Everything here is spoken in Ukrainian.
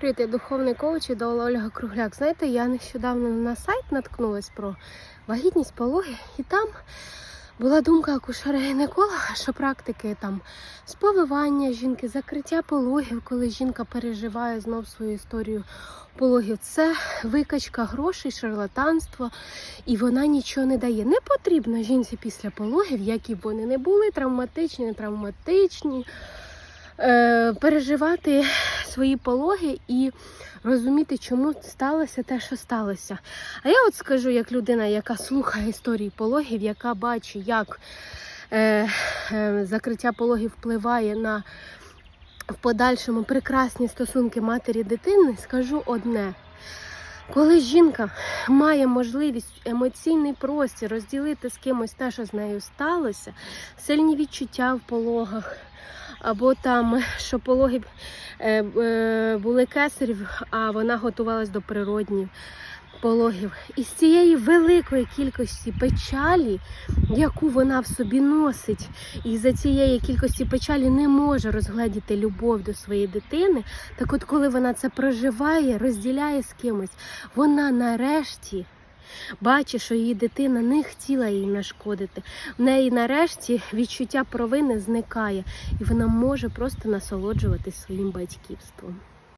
Привіт, я духовний коуч і до Ольга Кругляк. Знаєте, я нещодавно на сайт наткнулась про вагітність, пологи, і там була думка акушера-гінеколога, що практики там сповивання жінки, закриття пологів, коли жінка переживає знов свою історію пологів. Це викачка грошей, шарлатанство, і вона нічого не дає. Не потрібно жінці після пологів, які б вони не були, травматичні, не травматичні. Е, переживати свої пологи і розуміти, чому сталося те, що сталося. А я от скажу, як людина, яка слухає історії пологів, яка бачить, як е, е, закриття пологів впливає на в подальшому прекрасні стосунки матері дитини, скажу одне. Коли жінка має можливість емоційний простір розділити з кимось те, що з нею сталося, сильні відчуття в пологах, або там, що пологи е, е, були кесарів, а вона готувалась до природніх пологів. І з цієї великої кількості печалі, яку вона в собі носить, і за цієї кількості печалі не може розгледіти любов до своєї дитини. Так от, коли вона це проживає, розділяє з кимось, вона нарешті. Бачить, що її дитина не хотіла їй нашкодити. В неї нарешті відчуття провини зникає, і вона може просто насолоджуватись своїм батьківством.